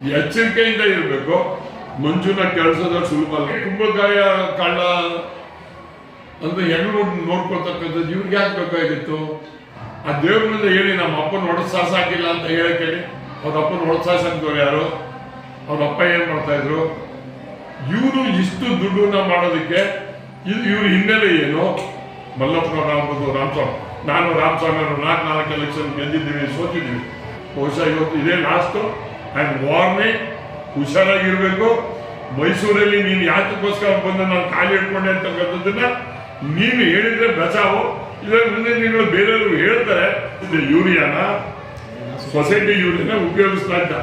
ಎಚ್ಚರಿಕೆಯಿಂದ ಇರಬೇಕು. ಮಂಜುನ ಕೆಲಸದ ಸುಲಭ ಅಲ್ಲ. ಕುಂಬಳಕಾಯ ಕಳ್ಳ ಅಂದ್ರೆ ಹೆಂಗ್ ನೋಡ್ ನೋಡ್ಕೊಳ್ತಕ್ಕಂಥದ್ದು. ಇವ್ರಿಗೆ ಯಾಕೆ ಬೇಕಾಗಿತ್ತು? ಆ ದೇವ್ರಿಂದ ಹೇಳಿ ನಮ್ಮ ಅಪ್ಪನ ಹೊಡೆದು ಸಾಕಿಲ್ಲ ಅಂತ ಹೇಳಕ್ಕೆ ಹೇಳಿ ಅವ್ರ ಅಪ್ಪನ ಹೊಡೆದು ಯಾರು? ಅವ್ರ ಅಪ್ಪ ಏನ್ ಮಾಡ್ತಾ ಇದ್ರು? ಇವರು ಇಷ್ಟು ದುಡ್ಡನ್ನ ಮಾಡೋದಕ್ಕೆ ಇದು ಇವ್ರ ಹಿನ್ನೆಲೆ ಏನು? ಮಲ್ಲಪ್ಪ ರಾಮದು ರಾಮಸ್ವಾಮಿ. ನಾನು ರಾಮಸ್ವಾಮಿ ಅವರು ನಾಲ್ಕು ನಾಲ್ಕು ಎಲೆಕ್ಷನ್ ಗೆದ್ದಿದ್ದೀವಿ, ಸೋತಿದ್ದೀವಿ. ಬಹುಶಃ ಇವತ್ತು ಇದೇ ಲಾಸ್ಟು ಆ್ಯಂಡ್ ವಾರ್ನೆ ಹುಷಾರಾಗಿರ್ಬೇಕು. ಮೈಸೂರಲ್ಲಿ ನೀನು ಯಾತಕ್ಕೋಸ್ಕರ ಬಂದು ನಾನು ಖಾಲಿ ಇಟ್ಕೊಂಡೆ ಅಂತಕ್ಕಂಥದ್ದನ್ನ ನೀನು ಹೇಳಿದ್ರೆ ಬಚಾವು? ಇಲ್ಲ ಮುಂದೆ ನೀನು ಬೇರೆಯವರು ಹೇಳ್ತಾರೆ ಇದು ಯೂರಿಯಾನ? ಸೊಸೈಟಿ ಯೂರಿಯಾನ ಉಪಯೋಗಿಸ್ತಾ ಇದ್ದ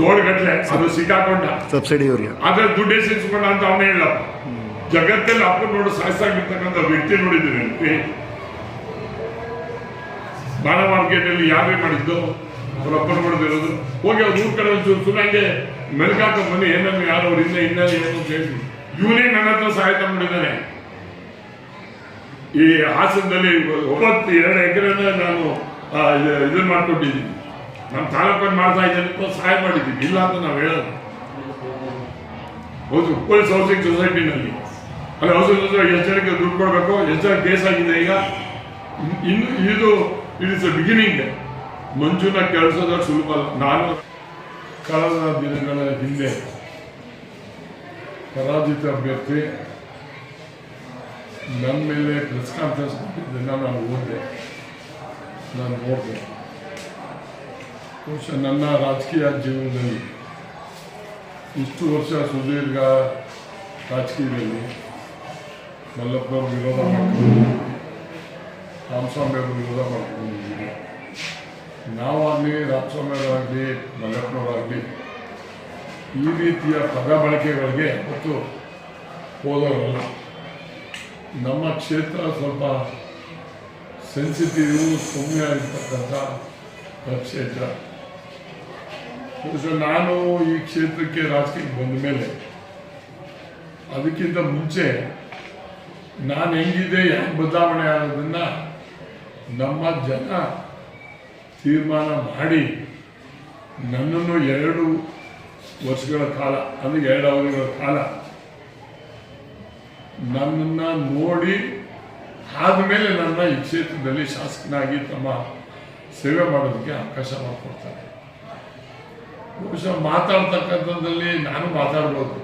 ಲೋಡ್ ಗಟ್ಲೆ ಅದು ಸಿಕ್ಕಾಕೊಂಡ. Subsidy urea. ಆದ್ರೆ ದುಡ್ಡು ಎಸಿಸ್ಕೊಂಡ ಅಂತ ಅವನೇ ಹೇಳಪ್ಪ. ಜಗತ್ತಲ್ಲಿ ಅಪ್ಪ ನೋಡು ಸಾಯಿಸಾಗಿರ್ತಕ್ಕಂಥ ವ್ಯಕ್ತಿ ನೋಡಿದ್ದೀನಿ. ಬಾಣ ಮಾರ್ಕೆಟಲ್ಲಿ ಯಾರೇ ಮಾಡಿದ್ದು? ಅವ್ರ ಅಪ್ಪನ ಮಾಡಿದಿರೋದು ಹೋಗಿ ಅವ್ರ ಊರ್ ಕಡೆ ಒಂಚೂರು ಸುಮ್ಮನೆ ಮೆಲ್ಕಾಕ ಬನ್ನಿ ಏನನ್ನು ಯಾರು ಅವ್ರ ಹಿಂದೆ ಏನು ಅಂತ ಇವನೇ ನನ್ನ ಹತ್ರ ಸಹಾಯತ ಮಾಡಿದ್ದಾನೆ ಈ ಹಾಸನದಲ್ಲಿ ಒಂಬತ್ತು, ಎರಡು ಎಕರೆನ ನಾನು ಇದನ್ನ ಮಾಡ್ಕೊಟ್ಟಿದ್ದೀನಿ. ನಮ್ಮ ತಾಲೂಕನ್ನು ಮಾಡ್ತಾ ಇದ್ದೇನೆ ಅಂತ ಸಹಾಯ ಮಾಡಿದ್ದೀನಿ. ಇಲ್ಲ ಅಂತ ನಾವು ಹೇಳೋದು. ಹೌದು, ಪೊಲೀಸ್ ಹೌಸಿಂಗ್ ಸೊಸೈಟಿನಲ್ಲಿ. ಅಲ್ಲಿ ಹೌಸಿಂಗ್ ಸೊಸೈಟಿ ಎಚ್ಚರಿಕೆ ದುಡ್ಡು ಕೊಡಬೇಕು. ಎಚ್ಚರಿಕೆ ಕೇಸ್ ಆಗಿದೆ ಈಗ. ಇನ್ನು, ಇದು, ಇಟ್ ಇಸ್ ಬಿಗಿನಿಂಗ್ ಮಂಜುನ ಕೆಲಸದ ಸುಲಭ ಅಲ್ಲ ನಾನು ಕಳೆದ ದಿನಗಳ ಹಿಂದೆ ಪರಾಜಿತ ಅಭ್ಯರ್ಥಿ ನನ್ನ ಮೇಲೆ ಪ್ರೆಸ್ ಕಾನ್ಫರೆನ್ಸ್ ಕೊಟ್ಟಿದ್ದನ್ನು ನಾನು ಓದಿದೆ ನಾನು ನೋಡಿದೆ. ಬಹುಶಃ ನನ್ನ ರಾಜಕೀಯ ಜೀವನದಲ್ಲಿ ಇಷ್ಟು ವರ್ಷ ಸುದೀರ್ಘ ರಾಜಕೀಯದಲ್ಲಿ ಮಲ್ಲಪ್ಪ ವಿರೋಧ ಮಾಡ್ಕೊಂಡು, ರಾಮಸ್ವಾಮಿ ಅವರು ವಿರೋಧ ಮಾಡ್ಕೊಂಡಿದ್ದೀವಿ ನಾವಾಗಲಿ ರಾಮಸ್ವಾಮಿಯವರಾಗಲಿ ಮಲ್ಲಪ್ಪನವರಾಗಲಿ ಈ ರೀತಿಯ ಪದ ಬಳಕೆಗಳಿಗೆ ಮತ್ತು ಹೋದವರಲ್ಲ. ನಮ್ಮ ಕ್ಷೇತ್ರ ಸ್ವಲ್ಪ ಸೆನ್ಸಿಟಿವ್ ಸೌಮ್ಯ ಇರ್ತಕ್ಕಂಥ ಕ್ಷೇತ್ರ. ನಾನು ಈ ಕ್ಷೇತ್ರಕ್ಕೆ ರಾಜಕೀಯಕ್ಕೆ ಬಂದ ಮೇಲೆ ಅದಕ್ಕಿಂತ ಮುಂಚೆ ನಾನು ಹೆಂಗಿದೆ, ಯಾಕೆ ಬದಲಾವಣೆ ಆಗೋದನ್ನ ನಮ್ಮ ಜನ ತೀರ್ಮಾನ ಮಾಡಿ ನನ್ನನ್ನು ಎರಡು ವರ್ಷಗಳ ಕಾಲ ಅಂದರೆ ಎರಡು ಅವಧಿಗಳ ಕಾಲ ನನ್ನನ್ನು ನೋಡಿ ಆದಮೇಲೆ ನನ್ನ ಈ ಕ್ಷೇತ್ರದಲ್ಲಿ ಶಾಸಕನಾಗಿ ತಮ್ಮ ಸೇವೆ ಮಾಡೋದಕ್ಕೆ ಅವಕಾಶ ಮಾಡಿಕೊಡ್ತಾರೆ. ಬಹುಶಃ ಮಾತಾಡ್ತಕ್ಕಂಥದ್ದಲ್ಲಿ ನಾನು ಮಾತಾಡ್ಬೋದು.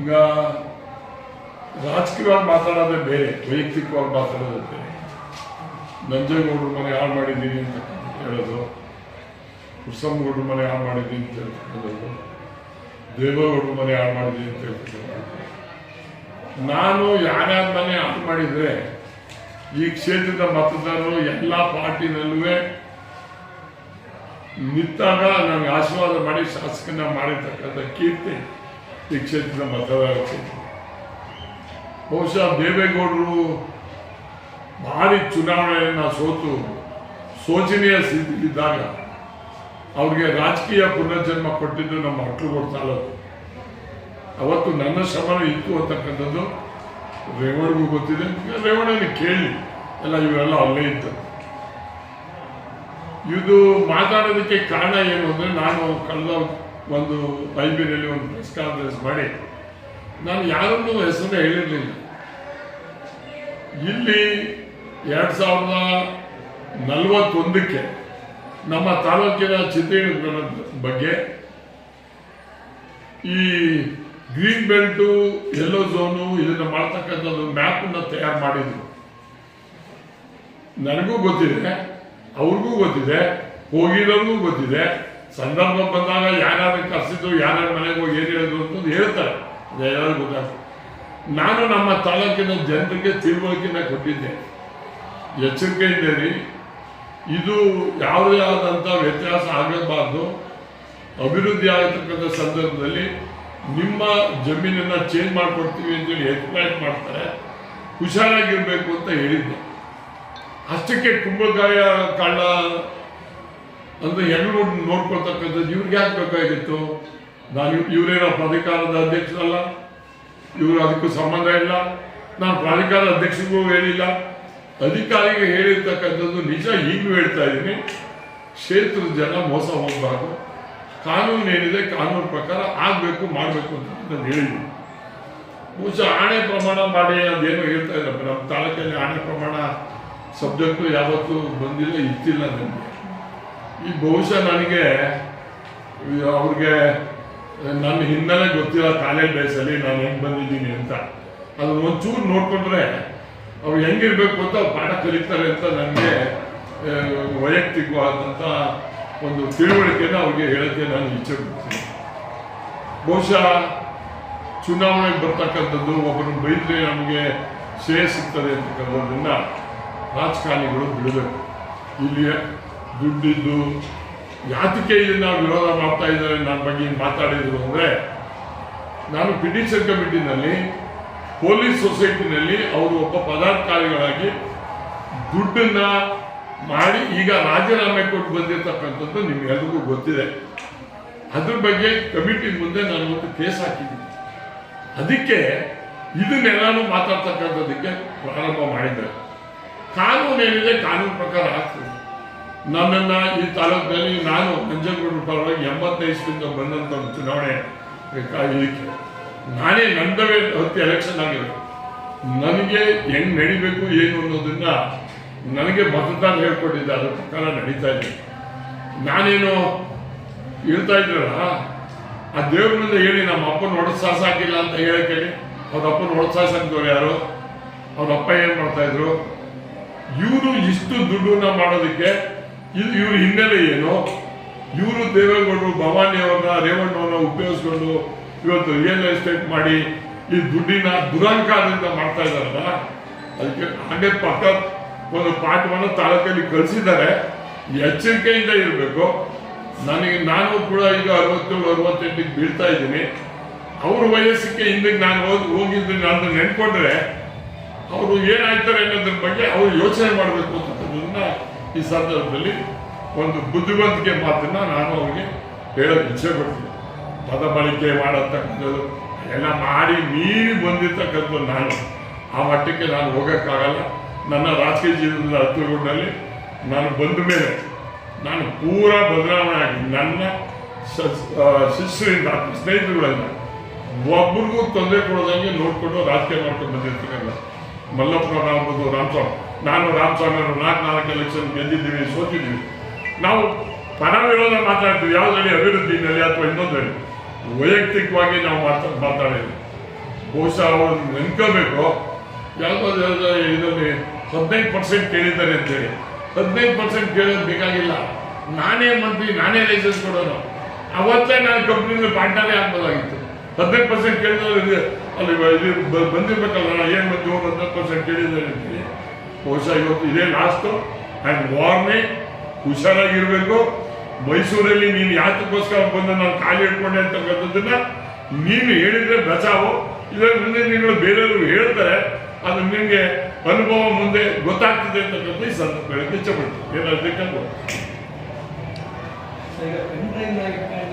ಈಗ ರಾಜಕೀಯವಾಗಿ ಮಾತಾಡೋದೇ ಬೇರೆ, ವೈಯಕ್ತಿಕವಾಗಿ ಮಾತಾಡೋದೇ ಬೇರೆ. ನಂಜೇಗೌಡರ ಮನೆ ಹಾಳು ಮಾಡಿದ್ದೀನಿ ಅಂತ ಹೇಳೋದು. ಕುರ್ಸಮ್ಮಗೌಡ್ರ ಮನೆ ಹಾಳು ಮಾಡಿದ್ದೀನಿ ಅಂತ ಹೇಳ್ತಕ್ಕಂಥದ್ದು ದೇವೇಗೌಡರ ಮನೆ ಹಾಳು ಮಾಡಿದ್ದೀನಿ ಅಂತ ಹೇಳ್ತಕ್ಕಂಥದ್ದು ನಾನು ಯಾರ್ಯಾರ ಮನೆ ಹಾಳು ಮಾಡಿದರೆ ಈ ಕ್ಷೇತ್ರದ ಮತದಾರರು ಎಲ್ಲ ಪಾರ್ಟಿನಲ್ಲೂ ನಿಂತಾಗ ನನಗೆ ಆಶೀರ್ವಾದ ಮಾಡಿ ಶಾಸಕನ ಮಾಡಿರ್ತಕ್ಕಂಥ ಕೀರ್ತಿ ಈ ಕ್ಷೇತ್ರದ ಮತದಾರಕ್ಕೆ ಬಹುಶಃ ದೇವೇಗೌಡರು ಭಾರಿ ಚುನಾವಣೆಯನ್ನು ಸೋತು ಶೋಚನೀಯ ಸ್ಥಿತಿಲಿದ್ದಾಗ ಅವ್ರಿಗೆ ರಾಜಕೀಯ ಪುನರ್ಜನ್ಮ ಕೊಟ್ಟಿದ್ದು ನಮ್ಮ ಮಕ್ಕಳು ತಾಲೂಕು. ಅವತ್ತು ನನ್ನ ಶ್ರಮನೂ ಇತ್ತು ಅಂತಕ್ಕಂಥದ್ದು ರೇವಣಿಗೂ ಗೊತ್ತಿದೆ. ರೇವಣ್ಣನ ಕೇಳಿ, ಎಲ್ಲ ಇವೆಲ್ಲ ಅಲ್ಲೇ ಇತ್ತು ಇದು ಮಾತಾಡೋದಕ್ಕೆ ಕಾರಣ ಏನು ಅಂದರೆ ನಾನು ಕಳೆದ ಒಂದು ಐಬಿನಲ್ಲಿ ಒಂದು ಪ್ರೆಸ್ ಕಾನ್ಫರೆನ್ಸ್ ಮಾಡಿ, ನಾನು ಯಾರನ್ನೂ ಹೆಸರನ್ನ ಹೇಳಿರಲಿಲ್ಲ. ಇಲ್ಲಿ ಎರಡು ಸಾವಿರದ ನಲವತ್ತೊಂದಕ್ಕೆ ನಮ್ಮ ತಾಲೂಕಿನ ಚಿತ್ರೀಕರಣದ ಬಗ್ಗೆ ಈ ಗ್ರೀನ್ ಬೆಲ್ಟು ಯೆಲ್ಲೋ ಝೋನು ಇದನ್ನು ಮಾಡ್ತಕ್ಕಂಥದ್ದು ಮ್ಯಾಪನ್ನು ತಯಾರು ಮಾಡಿದ್ರು. ನನಗೂ ಗೊತ್ತಿದೆ, ಅವ್ರಿಗೂ ಗೊತ್ತಿದೆ, ಹೋಗಿರೋರ್ಗೂ ಗೊತ್ತಿದೆ. ಸಂದರ್ಭ ಬಂದಾಗ ಯಾರ್ಯಾರು ಕರೆಸಿದ್ರು ಯಾರ್ಯಾರ ಮನೆಗೆ ಹೋಗಿ ಏನು ಹೇಳಿದ್ರು ಅಂತ ಹೇಳ್ತಾರೆ. ಎಲ್ಲರಿಗೂ ಗೊತ್ತಾಗ್ತದೆ. ನಾನು ನಮ್ಮ ತಾಲೂಕಿನ ಜನರಿಗೆ ತಿಳುವಳಿಕೆನ ಕೊಟ್ಟಿದ್ದೆ. ಎಚ್ಚರಿಕೆಯಿಂದ ಇರಿ ಇದು ಯಾವುದೇ ಆದಂಥ ವ್ಯತ್ಯಾಸ ಆಗಬಾರ್ದು. ಅಭಿವೃದ್ಧಿ ಆಗಿರ್ತಕ್ಕಂಥ ಸಂದರ್ಭದಲ್ಲಿ ನಿಮ್ಮ ಜಮೀನನ್ನು ಚೇಂಜ್ ಮಾಡಿಕೊಡ್ತೀವಿ ಅಂತೇಳಿ ಎಕ್ಸ್ಪ್ಲೈನ್ ಮಾಡ್ತಾರೆ. ಹುಷಾರಾಗಿರಬೇಕು ಅಂತ ಹೇಳಿದ್ದೆ. ಅಷ್ಟಕ್ಕೆ ಕುಂಬಳಕಾಯ ಕಳ್ಳ ಅಂದ್ರೆ ಹೆಣ್ಣು ನೋಡ್ ನೋಡ್ಕೊಳ್ತಕ್ಕಂಥದ್ದು ಇವ್ರಿಗೆ ಯಾಕೆ ಬೇಕಾಗಿತ್ತು? ನಾನು ಇವರೇನೋ ಪ್ರಾಧಿಕಾರದ ಅಧ್ಯಕ್ಷರಲ್ಲ. ಇವರು ಅದಕ್ಕೂ ಸಂಬಂಧ ಇಲ್ಲ. ನಾನು ಪ್ರಾಧಿಕಾರ ಅಧ್ಯಕ್ಷರಿಗೂ ಹೇಳಿಲ್ಲ. ಅಧಿಕಾರಿಗೆ ಹೇಳಿರ್ತಕ್ಕಂಥದ್ದು ನಿಜ ಈಗಲೂ ಹೇಳ್ತಾ ಇದ್ದೀನಿ. ಕ್ಷೇತ್ರದ ಜನ ಮೋಸ ಹೋಗಬಾರ್ದು. ಕಾನೂನು ಏನಿದೆ, ಕಾನೂನು ಪ್ರಕಾರ ಆಗಬೇಕು, ಮಾಡಬೇಕು ಅಂತ ನಾನು ಹೇಳಿದ್ದೀನಿ. ಬಹುಶಃ ಆಣೆ ಪ್ರಮಾಣ ಮಾಡಿ ಅದೇನೋ ಹೇಳ್ತಾ ಇಲ್ಲ ನಮ್ಮ ತಾಲೂಕಲ್ಲಿ ಆಣೆ ಪ್ರಮಾಣ ಸಬ್ಜೆಕ್ಟು ಯಾವತ್ತೂ ಬಂದಿಲ್ಲ ಇತ್ತಿಲ್ಲ ನನಗೆ. ಈ ಬಹುಶಃ ನನಗೆ, ಅವ್ರಿಗೆ ನನ್ನ ಹಿನ್ನೆಲೆ ಗೊತ್ತಿಲ್ಲ, ಕಾಲೇಜ್ ಡೇಸಲ್ಲಿ ನಾನು ಹೆಂಗೆ ಬಂದಿದ್ದೀನಿ ಅಂತ. ಅದು ಒಂಚೂರು ನೋಡ್ಕೊಂಡ್ರೆ ಅವ್ರು ಹೆಂಗಿರ್ಬೇಕು ಅಂತ ಪಾಠ ಕಲಿತಾರೆ ಅಂತ ನನಗೆ ವೈಯಕ್ತಿಕವಾದಂಥ ಒಂದು ತಿಳುವಳಿಕೆನ ಅವ್ರಿಗೆ ಹೇಳೋಕ್ಕೆ ನಾನು ಇಚ್ಛೆ ಪಡ್ತೀನಿ ಬಹುಶಃ ಚುನಾವಣೆಗೆ ಬರ್ತಕ್ಕಂಥದ್ದು ಒಬ್ಬರು ಬೈದ್ರೆ ನಮಗೆ ಶ್ರೇಯ ಸಿಗ್ತದೆ ಅಂತಕ್ಕಂಥದ್ದನ್ನ ರಾಜಕಾರಣಿಗಳು ಬಿಡಬೇಕು. ಇಲ್ಲಿ ದುಡ್ಡಿದ್ದು ಯಾತಕ್ಕೆ ಇದನ್ನ ವಿರೋಧ ಮಾಡ್ತಾ ಇದ್ದಾರೆ ನನ್ನ ಬಗ್ಗೆ ಮಾತಾಡಿದ್ರು ಅಂದ್ರೆ, ನಾನು ಪಿಟಿಷನ್ ಕಮಿಟಿನಲ್ಲಿ ಪೊಲೀಸ್ ಸೊಸೈಟಿನಲ್ಲಿ ಅವರು ಒಬ್ಬ ಪದಾಧಿಕಾರಿಗಳಾಗಿ ದುಡ್ಡನ್ನ ಮಾಡಿ ಈಗ ರಾಜೀನಾಮೆ ಕೊಟ್ಟು ಬಂದಿರತಕ್ಕಂಥದ್ದು ನಿಮ್ಗೆಲ್ರಿಗೂ ಗೊತ್ತಿದೆ. ಅದ್ರ ಬಗ್ಗೆ ಕಮಿಟಿ ಮುಂದೆ ನಾನು ಒಂದು ಕೇಸ್ ಹಾಕಿದ್ದೀನಿ. ಅದಕ್ಕೆ ಇದನ್ನೆಲ್ಲಾನು ಮಾತಾಡ್ತಕ್ಕಂಥದ್ದಕ್ಕೆ ಪ್ರಾರಂಭ ಮಾಡಿದ್ದಾರೆ ಕಾನೂನು ಏನಿದೆ, ಕಾನೂನು ಪ್ರಕಾರ ಆಗ್ತದೆ ನನ್ನನ್ನು ಈ ತಾಲೂಕಿನಲ್ಲಿ ನಾನು ನಂಜನಗೂಡು ಪರವಾಗಿ ಎಂಬತ್ತೈದು ಬಂದಂಥ ಚುನಾವಣೆ ಇದಕ್ಕೆ ನಾನೇ ನಂದವೇ ಹತ್ತಿ ಎಲೆಕ್ಷನ್ ಆಗಿರೋದು ನನಗೆ ಹೆಂಗ್ ನಡಿಬೇಕು, ಏನು ಅನ್ನೋದನ್ನ ನನಗೆ ಮತದಾರ ಹೇಳ್ಕೊಟ್ಟಿದ್ದೆ, ಅದ್ರ ಪ್ರಕಾರ ನಡೀತಾ ಇದೆ. ನಾನೇನು ಹೇಳ್ತಾ ಇದ್ರಲ್ಲ ಆ ದೇವ್ರಿಂದ ಹೇಳಿ ನಮ್ಮ ಅಪ್ಪನ ಹಾಕಿಲ್ಲ ಅಂತ ಹೇಳಕ್ಕೆ ಹೇಳಿ ಅವ್ರ ಅಪ್ಪನ ಹೊಡೆದು ಸಾಕಿದವ್ರು ಯಾರು? ಅವ್ರ ಅಪ್ಪ ಏನ್ ಮಾಡ್ತಾ ಇದ್ರು? ಇವರು ಇಷ್ಟು ದುಡ್ಡನ್ನ ಮಾಡೋದಕ್ಕೆ ಇದು ಇವ್ರ ಹಿನ್ನೆಲೆ ಏನು? ಇವರು ದೇವೇಗೌಡರು, ಭವಾನಿಯವ್ರನ್ನ, ರೇವಣ್ಣವ್ರನ್ನ ಉಪಯೋಗಿಸ್ಕೊಂಡು ಇವತ್ತು ರಿಯಲ್ ಎಸ್ಟೇಟ್ ಮಾಡಿ ಈ ದುಡ್ಡಿನ ದುರಂಕಾರದಿಂದ ಮಾಡ್ತಾ ಇದ್ದಾರಲ್ಲ, ಅದಕ್ಕೆ ಹಾಗೆ ಪಕ್ಕ ಒಂದು ಪಾಠವನ್ನು ತಾಲೂಕಲ್ಲಿ ಕಳಿಸಿದ್ದಾರೆ. ಎಚ್ಚರಿಕೆಯಿಂದ ಇರಬೇಕು. ನನಗೆ ನಾನು ಕೂಡ ಈಗ ಅರವತ್ತೇಳು, ಅರವತ್ತೆಂಟಿಗೆ ಬೀಳ್ತಾ ಇದ್ದೀನಿ. ಅವ್ರ ವಯಸ್ಸಿಗೆ ಹಿಂದಕ್ಕೆ ನಾನು ಹೋಗಿ, ಹೋಗಿದ್ದು ನಾನು ನೆನ್ಕೊಂಡ್ರೆ ಅವರು ಏನಾಯ್ತಾರೆ ಅನ್ನೋದ್ರ ಬಗ್ಗೆ ಅವರು ಯೋಚನೆ ಮಾಡಬೇಕು ಅಂತ ಈ ಸಂದರ್ಭದಲ್ಲಿ ಒಂದು ಬುದ್ಧಿವಂತಿಕೆ ಮಾತನ್ನ ನಾನು ಅವ್ರಿಗೆ ಹೇಳೋಕೆ ಇಚ್ಛೆ ಪಡ್ತೀನಿ. ಪದ ಬಳಕೆ ಮಾಡತಕ್ಕಂಥದ್ದು, ಎಲ್ಲ ಮಾಡಿ ಮೀರಿ ಬಂದಿರ್ತಕ್ಕಂಥದ್ದು ನಾನು. ಆ ಮಟ್ಟಕ್ಕೆ ನಾನು ಹೋಗೋಕ್ಕಾಗಲ್ಲ. ನನ್ನ ರಾಜಕೀಯ ಜೀವನದ ಹತ್ತಿರಗೊಂಡಲ್ಲಿ ನಾನು ಬಂದ ಮೇಲೆ ನಾನು ಪೂರ ಬದಲಾವಣೆ ಆಗಿ ನನ್ನ ಶಿಷ್ಯರಿಂದ, ಸ್ನೇಹಿತರುಗಳನ್ನು ಒಬ್ಬರಿಗೂ ತೊಂದರೆ ಕೊಡೋದಂಗೆ ನೋಡಿಕೊಂಡು ರಾಜಕೀಯ ಮಾಡ್ಕೊಂಡು ಬಂದಿರ್ತಕ್ಕಂಥ ಮಲ್ಲಪ್ಪ ಆಗ್ಬೋದು ರಾಮಸ್ವಾಮಿ ನಾನು ರಾಮಸ್ವಾಮಿ ಅವರು ನಾಲ್ಕು ನಾಲ್ಕು ಎಲೆಕ್ಷನ್ ಗೆದ್ದಿದ್ದೀವಿ, ಸೋತಿದ್ದೀವಿ. ನಾವು ಪರ ವಿರೋಧ ಮಾತಾಡ್ತೀವಿ. ಯಾವುದರಲ್ಲಿ ಅಭಿವೃದ್ಧಿನಲ್ಲಿ ಅಥವಾ ಇನ್ನೊಂದರಲ್ಲಿ? ವೈಯಕ್ತಿಕವಾಗಿ ನಾವು ಮಾತಾ ಮಾತಾಡಿದ್ವಿ ಬಹುಶಃ ಅವರು ನೆನ್ಕೋಬೇಕು. ಯಾವುದೋ ಇದರಲ್ಲಿ ಹದಿನೈದು ಪರ್ಸೆಂಟ್ ಕೇಳಿದ್ದಾರೆ ಅಂತೇಳಿ ಹದಿನೈದು ಪರ್ಸೆಂಟ್ ಕೇಳೋದು ಬೇಕಾಗಿಲ್ಲ. ನಾನೇ ಮಂತ್ರಿ, ನಾನೇ ಲೈಸೆನ್ಸ್ ಕೊಡೋನು ಅವತ್ತೇ ನಾನು ಕಂಪ್ನಿಯಲ್ಲಿ ಪಾರ್ಟ್ನರೇ ಆಗ್ಬೋದಾಗಿತ್ತು. ಹದಿನೈದು ಪರ್ಸೆಂಟ್ ಕೇಳಿದ್ರೆ ಅಲ್ಲಿ ಇದು ಬಂದಿರ್ಬೇಕಲ್ಲ, ಏನು ಬಂದು ಹದಿನೈದು ಪರ್ಸೆಂಟ್ ಕೇಳಿದ್ದಾರೆ ಅಂತೇಳಿ ಬಹುಶಃ ಇವತ್ತು ಇದೇ ಲಾಸ್ಟು ಆ್ಯಂಡ್ ವಾರ್ನಿಂಗ್ ಹುಷಾರಾಗಿರ್ಬೇಕು. ಮೈಸೂರಲ್ಲಿ ನೀನು ಯಾತಕ್ಕೋಸ್ಕರ ಬಂದು ನಾನು ಖಾಲಿ ಇಟ್ಕೊಂಡೆ ಅಂತಕ್ಕಂಥದ್ದನ್ನ ನೀನು ಹೇಳಿದ್ರೆ ಬಚಾವು. ಇದರ ಮುಂದೆ ನೀನು ಬೇರೆಯವರು ಹೇಳ್ತಾರೆ. ಅದು ನಿಮಗೆ ಅನುಭವ ಮುಂದೆ ಗೊತ್ತಾಗ್ತದೆ ಅಂತಕ್ಕಂಥ ಈ ಸಂದರ್ಭದಲ್ಲಿ ಇಚ್ಛೆ ಪಡ್ತೀನಿ ಏನಾದ್ರು ಬೇಕಲ್ವ ಸೊ ಈಗ ಪೆನ್ ಡ್ರೈವ್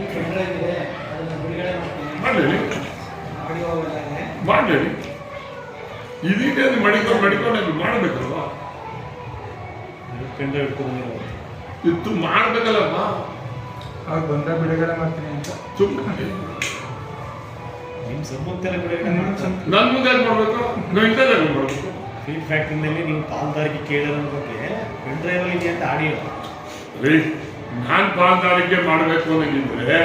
ಇಟ್ಕೊಂಡು ಪೆನ್ ಇದೆ. ಅದನ್ನ ಬಿಡುಗಡೆ ಮಾಡ್ತೀನಿ. ಮಾಡಲಿ ಮಾಡಲಿ ಇದೀಗ ಮಡಿಕೊಂಡು ಮಡಿಕೊಂಡು ಮಾಡಬೇಕಲ್ವಾ? ಇತ್ತು ಮಾಡಬೇಕಲ್ಲಮ್ಮ ಅವ್ರು ಬಂದ ಬಿಡುಗಡೆ ಮಾಡ್ತೀನಿ ಅಂತ. ಸುಮ್ಮನೆ ನಿಮ್ಮ ಸಮ್ಮುಖತೆಲ್ಲ ಬಿಡುಗಡೆ ನನ್ನ ಮುಂದೆ ಮಾಡಬೇಕು ಮಾಡ್ಬೇಕು? ನಾವು ಇಂಥದ್ದೇ ಮಾಡಬೇಕು? ಫೀಡ್ ಫ್ಯಾಕ್ಟ್ರಿನಲ್ಲಿ ನೀವು ಪಾಲ್ದಾರಿಕೆ ಕೇಳೋದ್ರ ಬಗ್ಗೆ ಪೆನ್ ಡ್ರೈವಲ್ಲಿ ಇದೆ ಅಂತ ಆಡಿಯೋ. ರೀ ನಾನು ಪಾಲ್ದಾರಿಕೆ ಮಾಡಬೇಕು ಅನ್ನೋದಿದ್ರೆ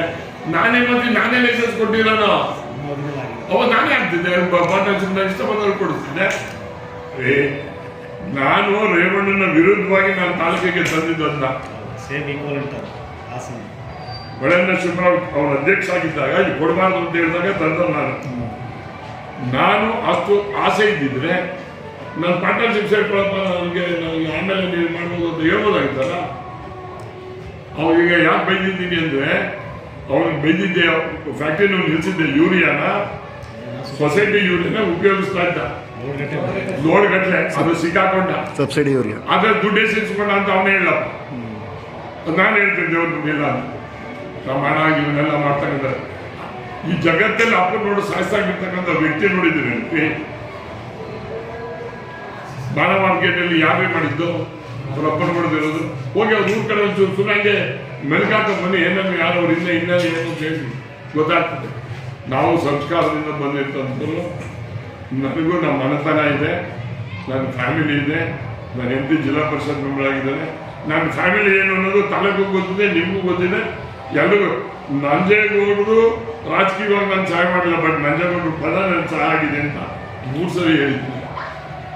ನಾನೇ ಮತ್ತೆ ನಾನೇ ಲೈಸೆನ್ಸ್ ಕೊಟ್ಟಿರೋನು ಅನುಮೋದನೆ ಆಗಿದೆ ಅವ ನಾನೇ ಆಗ್ತಿದ್ದೆ ಬಾಟಲ್ಸ್ ಇಷ್ಟ ಬಂದವ್ರು ಕೊಡಿಸ್ತಿದ್ದೆ ರೀ ನಾನು ರೇವಣ್ಣನ ವಿರುದ್ಧವಾಗಿ ನಾನು ತಾಲೂಕಿಗೆ ತಂದಿದ್ದಂತ ಸೇಮ್ ಈಕ್ವಲ್ ಅಂತ ಹಾಸನ ಶಿವರಾವ್ ಅವರ ಅಧ್ಯಕ್ಷ ಆಗಿದ್ದಾಗ ಇದು ಕೊಡಬಾರ್ದು ಅಂತ ಹೇಳಿದಾಗ ತಂದ ನಾನು. ನಾನು ಅಷ್ಟು ಆಸೆ ಇದ್ದಿದ್ರೆ ನಾನು ಪಾರ್ಟ್ನರ್ಶಿಪ್ ಸೇರ್ಕೊಳಪ್ಪ ನನಗೆ ನನಗೆ ಆಮೇಲೆ ನೀವು ಮಾಡ್ಬೋದು ಅಂತ ಹೇಳ್ಬೋದಾಗಿತ್ತಲ್ಲ? ಅವಾಗ ಯಾಕೆ ಬೈದಿದ್ದೀನಿ ಅಂದರೆ ಅವ್ನಿಗೆ ಬೈದಿದ್ದೆ ಫ್ಯಾಕ್ಟ್ರಿನ ನಿಲ್ಸಿದ್ದೆ ಯೂರಿಯಾನ. ಸೊಸೈಟಿ ಯೂರಿಯಾನ ಉಪಯೋಗಿಸ್ತಾ ಇದ್ದ. ಲೋಡ್ ಗಟ್ಟಲೆ ಅದು ಸಿಕ್ಕಾಕೊಂಡ. Subsidy urea. ಆದ್ರೆ ದುಡ್ಡೇ ಸಿಕ್ಕಿಸ್ಕೊಂಡ ಅಂತ ಅವನೇ ಹೇಳಪ್ಪ. ನಾನು ಹೇಳ್ತಿದ್ದೆ ದೇವ್ರ ದುಡ್ಡಿಲ್ಲ. ನಮ್ಮ ಹಣ ಇವನ್ನೆಲ್ಲ ಮಾಡ್ತಕ್ಕಂಥ ಈ ಜಗತ್ತಲ್ಲಿ ಅಪ್ಪ ನೋಡು ಸಾಯಿಸಾಗಿರ್ತಕ್ಕಂಥ ವ್ಯಕ್ತಿ ನೋಡಿದ್ದೀನಿ ಬಾಣ ಮಾರ್ಕೆಟಲ್ಲಿ ಯಾರೇ ಮಾಡಿದ್ದು? ಅವ್ರ ಅಪ್ಪನ ನೋಡಿದಿರೋದು ಹೋಗಿ ಅವ್ರ ಊರ್ ಕಡೆ ಒಂಚೂರು ಸುಮ್ಮನೆ ಮೆಲ್ಕಾಕ ಬನ್ನಿ ಏನನ್ನು ಯಾರು ಅವ್ರು ಇನ್ನೇನು ಇನ್ನೇ ಏನು ಅಂತ ಹೇಳಿ ಗೊತ್ತಾಗ್ತದೆ. ನಾವು ಸಂಸ್ಕಾರದಿಂದ ಬಂದಿರ್ತಂಥವ್ರು ನನಗೂ ನಮ್ಮ ಮನೆತನ ಇದೆ, ನನ್ನ ಫ್ಯಾಮಿಲಿ ಇದೆ, ನನ್ನ ಹೆಂಡತಿ ಜಿಲ್ಲಾ ಪರಿಷತ್ ಮೆಂಬರ್ ಆಗಿದ್ದಾರೆ. ನನ್ನ ಫ್ಯಾಮಿಲಿ ಏನು ಅನ್ನೋದು ತಲೆಗೂ ಗೊತ್ತಿದೆ, ನಿಮಗೂ ಗೊತ್ತಿದೆ. ಎಲ್ಲರೂ ನಂಜೇಗೌಡರು ರಾಜಕೀಯವಾಗಿ ನಾನು ಸಹಾಯ ಮಾಡಿಲ್ಲ, ಬಟ್ ನಂಜೇಗೌಡರು ಪದ ನನ್ನ ಸಹಾಯ ಆಗಿದೆ ಅಂತ ಮೂರು ಸರಿ ಹೇಳಿದ್ದೀನಿ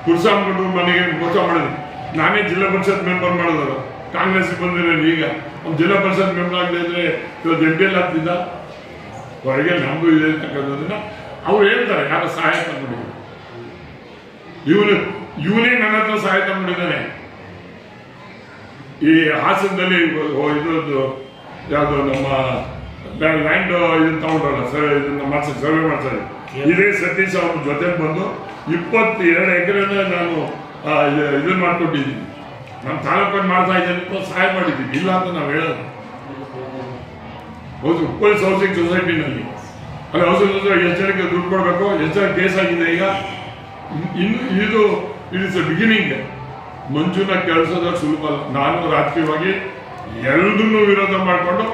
ಕುರ್ಸಾಮ್ಗೌಡರು ಮನೆಗೆ ಮೋಸ ಮಾಡಿದ್ರು. ನಾನೇ ಜಿಲ್ಲಾ ಪರಿಷತ್ ಮೆಂಬರ್ ಮಾಡಿದ್ರು ಕಾಂಗ್ರೆಸ್ಗೆ ಬಂದಿರೋ ಈಗ. ಅವ್ನು ಜಿಲ್ಲಾ ಪರಿಷತ್ ಮೆಂಬರ್ ಆಗದೆ ಅಂದರೆ ಇವತ್ತು ಎಂ ಪಿ ಎಲ್ ಆಗ್ತಿದ್ದ? ಹೊರಗೆ ನಂಬು ಇದೆ ಅಂತಕ್ಕಂಥದ್ದನ್ನ ಅವ್ರು ಹೇಳ್ತಾರೆ, ಯಾರ ಸಹಾಯ ತಗೊಂಡಿದ್ರು ಇವನು, ಇವನೇ ನನ್ನ ಹತ್ರ ಸಹಾಯ ತಗೊಂಡಿದ್ದಾನೆ. ಈ ಹಾಸನದಲ್ಲಿ ಇದೊಂದು ಯಾವುದು ನಮ್ಮ ಲ್ಯಾಂಡ್ ಇದನ್ನ ತಗೊಂಡ್ರಲ್ಲ ಸರ್ ಇದನ್ನ ಮಾಡ್ಸಕ್ ಸರ್ವೆ ಮಾಡ್ತಾರೆ ಇದೇ ಸತೀಶ್ ಅವ್ರ ಜೊತೆ ಬಂದು ಇಪ್ಪತ್ತೆರಡು ಎಕರೆನ ನಾನು ಇದನ್ನ ಮಾಡ್ಕೊಟ್ಟಿದ್ದೀನಿ. ನಮ್ಮ ತಾಲೂಕಲ್ಲಿ ಮಾಡ್ತಾ ಇದ್ದೀನಿ, ಸಹಾಯ ಮಾಡಿದ್ದೀನಿ. ಇಲ್ಲ ಅಂತ ನಾವು ಹೇಳೋದು. ಹೌದು. ಪೊಲೀಸ್ ಸೌಸಿಂಗ್ ಸೊಸೈಟಿನಲ್ಲಿ. ಅಲ್ಲಿ ಹೌಸಿಂಗ್ ಸೊಸೈಟಿ ಎಷ್ಟು ಜನಕ್ಕೆ ದುಡ್ಡು ಕೊಡಬೇಕು. ಎಷ್ಟು ಜನ ಕೇಸ್ ಆಗಿದೆ ಈಗ. ಇನ್ನು ಇದು ಇಟ್ ಇಸ್ ಬಿಗಿನಿಂಗ್ ಮಂಜುನ ಕೆಲಸದ ಸುಲಭ ಅಲ್ಲ. ನಾನು ರಾಜಕೀಯವಾಗಿ ಎಲ್ಲದನ್ನೂ ವಿರೋಧ ಮಾಡಿಕೊಂಡು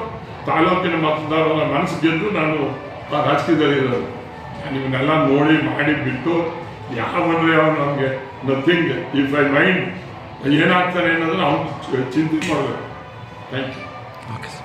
ತಾಲೂಕಿನ ಮತದಾರರ ಮನಸ್ಸು ಗೆದ್ದು ನಾನು ಆ ರಾಜಕೀಯದಲ್ಲಿ ಇರೋದು. ನಿಮ್ಮನ್ನೆಲ್ಲ ಇವನ್ನೆಲ್ಲ ನೋಡಿ ಮಾಡಿ ಬಿಟ್ಟು ಯಾವ ಬಂದರೆ ಯಾವ ನಮಗೆ? ನಥಿಂಗ್ ಇಫ್ ಐ ಮೈಂಡ್ ಏನಾಗ್ತಾರೆ ಅನ್ನೋದನ್ನ ಅವ್ನು ಚಿಂತೆ ಮಾಡಬೇಕು ಥ್ಯಾಂಕ್ ಯು ಓಕೆ ಸರ್